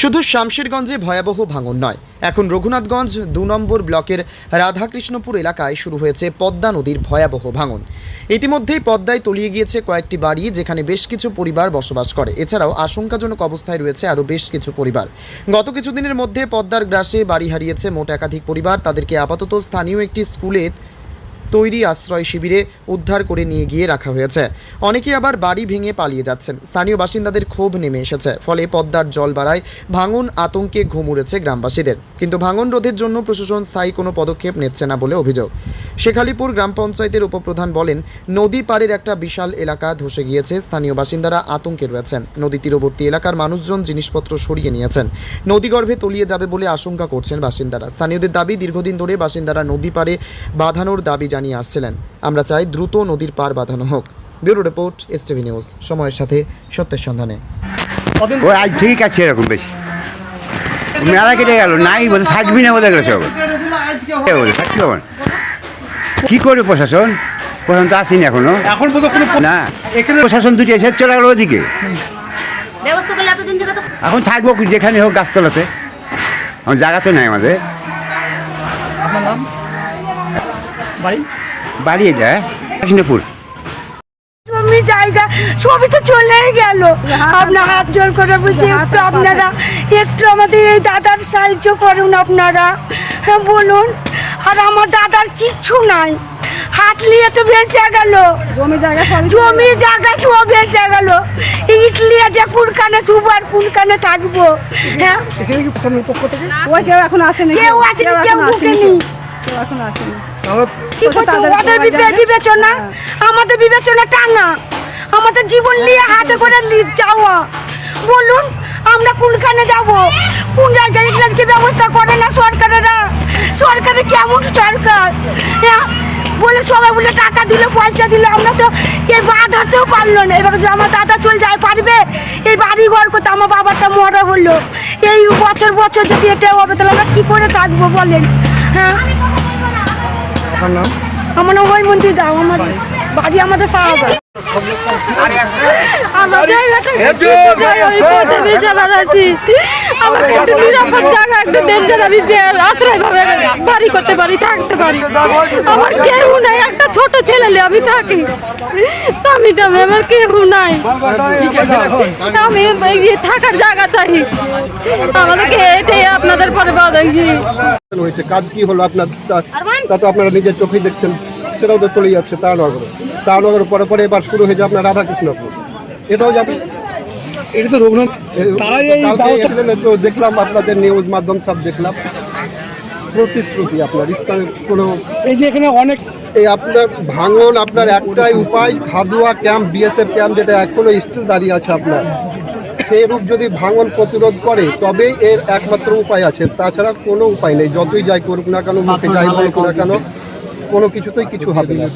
শুধু শামশেরগঞ্জে ভয়াবহ ভাঙন নয়, এখন রঘুনাথগঞ্জ দু নম্বর ব্লকের রাধাকৃষ্ণপুর এলাকায় শুরু হয়েছে পদ্মা নদীর ভয়াবহ ভাঙন। ইতিমধ্যেই পদ্মায় তলিয়ে গিয়েছে কয়েকটি বাড়ি, যেখানে বেশ কিছু পরিবার বসবাস করে। এছাড়াও আশঙ্কাজনক অবস্থায় রয়েছে আরও বেশ কিছু পরিবার। গত কিছুদিনের মধ্যে পদ্মার গ্রাসে বাড়ি হারিয়েছে মোট একাধিক পরিবার। তাদেরকে আপাতত স্থানীয় একটি স্কুলে তৈরি আশ্রয় শিবিরে উদ্ধার করে নিয়ে গিয়ে রাখা হয়েছে। অনেকে আবার বাড়ি ভেঙে পালিয়ে যাচ্ছেন। স্থানীয় বাসিন্দাদের ক্ষোভ নেমে এসেছে। ফলে পদ্মার জল বাড়ায় ভাঙন আতঙ্কে ঘুমুরেছে গ্রামবাসীদের। কিন্তু ভাঙন রোধের জন্য প্রশাসন স্থায়ী কোনো পদক্ষেপ নিচ্ছে না বলে অভিযোগ। শেখালিপুর গ্রাম পঞ্চায়েতের উপপ্রধান বলেন, নদী পাড়ের একটা বিশাল এলাকা ধসে গিয়েছে। স্থানীয় বাসিন্দারা আতঙ্কে রয়েছেন। নদী তীরবর্তী এলাকার মানুষজন জিনিসপত্র সরিয়ে নিয়েছেন। নদীগর্ভে তলিয়ে যাবে বলে আশঙ্কা করছেন বাসিন্দারা। স্থানীয়দের দাবি, দীর্ঘদিন ধরে বাসিন্দারা নদী পাড়ে বাঁধানোর দাবি জানিয়ে আসছিলেন। আমরা চাই দ্রুত নদীর পার বাঁধানো হোক। Bureau report S TV news সময়ের সাথে সত্যের সন্ধানে। ও আজ ঠিক আছে এরকম বেশি। মেলা কেটে গেল নাই বলে থাকবি না বলে গেল সব। বলে থাকতে হবে না। কি করবে প্রশাসন? প্রশাসন তো আসেনি এখনও। এখন না। এখানে প্রশাসন দুটি এসে চলে গেল ওদিকে। ব্যবস্থা করলে এতদিন থেকে তো এখন থাকব যেখানে হোক গাছতলাতে। এখন জায়গা তো নাই আমাদের। বাড়ি? বাড়ি এটা কৃষ্ণপুর। জমি জায়গা সবই তো চলেই গেল। আপনার হাত জোর করে বলছি একটু আপনারা একটু আমাদের এই দাদার সাহায্য করুন আপনারা। হ্যাঁ বলুন। আর আমার দাদার কিচ্ছু নাই। হাত নিয়ে তো বেঁচে গেল। জমি জায়গা জমি জায়গা সব বেঁচে গেল। ইট নিয়ে যে কোনখানে থুবো আর কোনখানে থাকব। হ্যাঁ? কেউ এখন আসেনি কেউ আসেনি কেউ ঢুকেনি। কেউ এখন আসেনি। কি করছ? ওদের। বিবেচনা? আমাদের বিবেচনা টানা আমাদের জীবন নিয়ে হাতে করে যাওয়া বলুন আমরা কোনখানে যাব? কোন জায়গায় এগুলোর কি ব্যবস্থা করে না সরকারেরা? সরকারের কেমন সরকার? হ্যাঁ? বলে সবাই বলে টাকা দিলে পয়সা দিলে আমরা তো এই বাধাতেও পারল না। এবার যদি আমার দাদা চলে যায় পারবে? এই বাড়ি ঘর করতে আমার বাবাটা মরা হলো। এই বছর বছর যদি এটা হবে তাহলে আমরা কী করে থাকব বলেন? হ্যাঁ? আপনার নাম আমার নাম হৈমন্তী দাও আমার বাড়ি। আমাদের সাহাবাদ আমার জায়গাটা ওই একটা নিরাপদ জায়গা একটা দেন আমি যে আশ্রয় ভাবে বাড়ি করতে পারি থাকতে পারি। আমার কেউ নাই একটা ছোট ছেলে নিয়ে আমি থাকি। স্বামীটা আমার কেউ নাই। আমি এই থাকার জায়গা চাই। আমাদেরকে এটাই আপনাদের পরে বাদ হয়েছি। কাজ কি হলো আপনার? তা- তা তো আপনারা নিজের চোখেই দেখছেন সেটাও তো চলে যাচ্ছে তারানগরে তারানগর পরে পরে এবার শুরু হয়ে যাবে আপনার রাধাকৃষ্ণপুর। এটাও যাবে? এটা তো রঘুনাথ তারাই এই দেখলাম আপনাদের নিউজ মাধ্যম সব দেখলাম। প্রতিশ্রুতি আপনার ইসলামের কোনো এই যে এখানে অনেক এই আপনার ভাঙন আপনার একটাই উপায় খাদুয়া ক্যাম্প বিএসএফ ক্যাম্প যেটা এখনও স্টিল দাঁড়িয়ে আছে আপনার। সেই রূপ যদি ভাঙন প্রতিরোধ করে তবেই এর একমাত্র উপায় আছে। তাছাড়া কোনো উপায় নেই। যতই যাই করুক না কেন মুখে যাই করুক না কেন কোনো কিছুতেই কিছু হবে না।